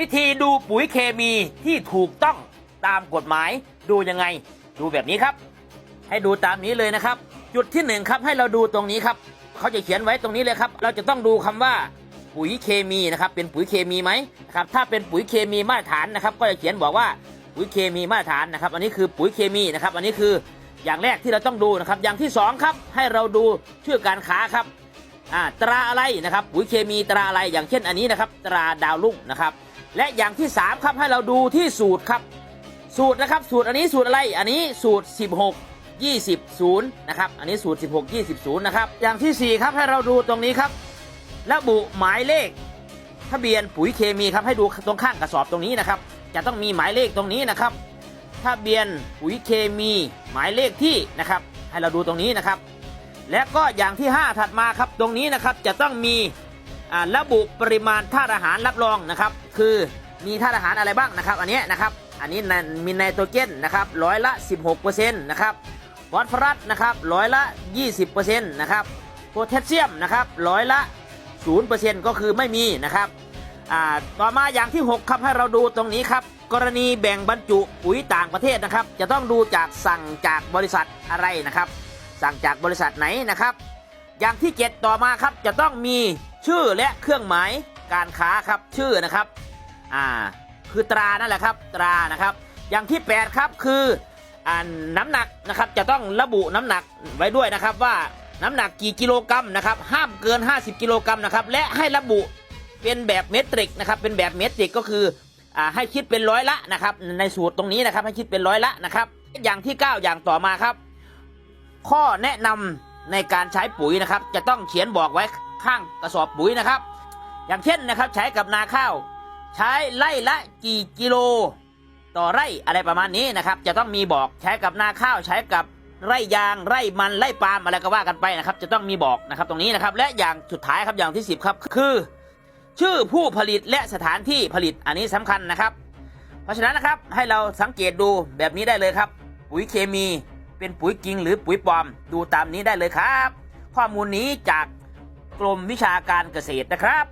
วิธีดูปุ๋ยเคมีที่ถูกต้องตามกฎหมายดูยังไง ดูแบบนี้ครับ ให้ดูตามนี้เลยนะครับ จุดที่หนึ่งครับให้เราดูตรงนี้ครับเขาจะเขียนไว้ตรงนี้เลยครับ เราจะต้องดูคำว่าปุ๋ยเคมีนะครับ เป็นปุ๋ยเคมีไหมนะครับถ้าเป็นปุ๋ยเคมีมาตรฐานนะครับ ก็จะเขียนบอกว่าปุ๋ยเคมีมาตรฐานนะครับ อันนี้คือปุ๋ยเคมีนะครับ อันนี้คืออย่างแรกที่เราต้องดูนะครับ อย่างที่สองครับให้เราดูชื่อการค้าครับ อ่าตราอะไรนะครับปุ๋ยเคมีตราอะไรอย่างเช่นอันนี้นะครับ ตราดาวรุ่งนะครับ และอย่างที่ 3 ครับให้เราดูที่สูตรครับ สูตรนะครับ สูตรอันนี้สูตรอะไรอันนี้สูตร 16 20 0นะครับ อันนี้สูตร 16 20 0นะครับ อย่างทีสี่ 4 ครับ ให้เราดูตรงนี้ครับ ระบุหมายเลข ทะเบียนปุ๋ยเคมีครับ ให้ดูตรงข้างกระสอบตรงนี้นะครับ จะต้องมีหมายเลขตรงนี้นะครับ ทะเบียนปุ๋ยเคมี หมายเลขที่นะครับ ให้เราดูตรงนี้นะครับ และก็อย่างที่ 5 ถัดมาครับ ตรงนี้นะครับจะต้องมีระบุปริมาณธาตุอาหารรับรองนะครับ คือมีธาตุอาหารอะไรบ้างนะครับ อันนี้นะครับ อันนี้มีไนโตรเจนนะครับร้อยละ 16%นะครับฟอสฟอรัสนะครับร้อยละ 20%นะครับโพแทสเซียมนะครับร้อยละ 0%ก็คือไม่มีนะครับต่อมาอย่างที่ 6ครับให้เราดูตรงนี้ครับ กรณีแบ่งบรรจุปุ๋ยต่างประเทศนะครับ จะต้องดูจากสั่งจากบริษัทอะไรนะครับ สั่งจากบริษัทไหนนะครับ อย่างที่ 7 ต่อมาครับจะต้องมีชื่อและเครื่องหมายการค้าครับชื่อนะครับอ่าคือตรานั่นแหละครับตรานะครับ อย่างที่ 8 ครับคืออ่าน้ำหนักนะครับจะต้องระบุน้ำหนักไว้ด้วยนะครับว่าน้ำหนักกี่กิโลกรัมนะครับห้ามเกิน 50 กิโลกรัมนะครับและให้ระบุเป็นแบบเมตริกนะครับเป็นแบบเมตริกก็คืออ่าให้คิดเป็นร้อยละนะครับในสูตรตรงนี้นะครับให้คิดเป็นร้อยละนะครับ อย่างที่ 9 อย่างต่อมาครับ ข้อแนะนำในการใช้ปุ๋ยนะครับ จะต้องเขียนบอกไว้ข้างกระสอบปุ๋ยนะครับ อย่างเช่นนะครับใช้กับนาข้าว ใช้ไร่ละกี่กิโล ต่อไร่อะไรประมาณนี้นะครับ จะต้องมีบอกใช้กับนาข้าว ใช้กับไร่ยางไร่มันไร่ปาล์มอะไรก็ว่ากันไปนะครับ จะต้องมีบอกนะครับตรงนี้นะครับ และอย่างสุดท้ายครับอย่างที่ 10 ครับ คือ ชื่อผู้ผลิตและสถานที่ผลิตอันนี้สำคัญนะครับ เพราะฉะนั้นนะครับให้เราสังเกตดูแบบนี้ได้เลยครับ ปุ๋ยเคมี เป็นปุ๋ยจริงหรือปุ๋ยปลอม ดูตามนี้ได้เลยครับ ข้อมูลนี้จากกรมวิชาการเกษตรนะครับ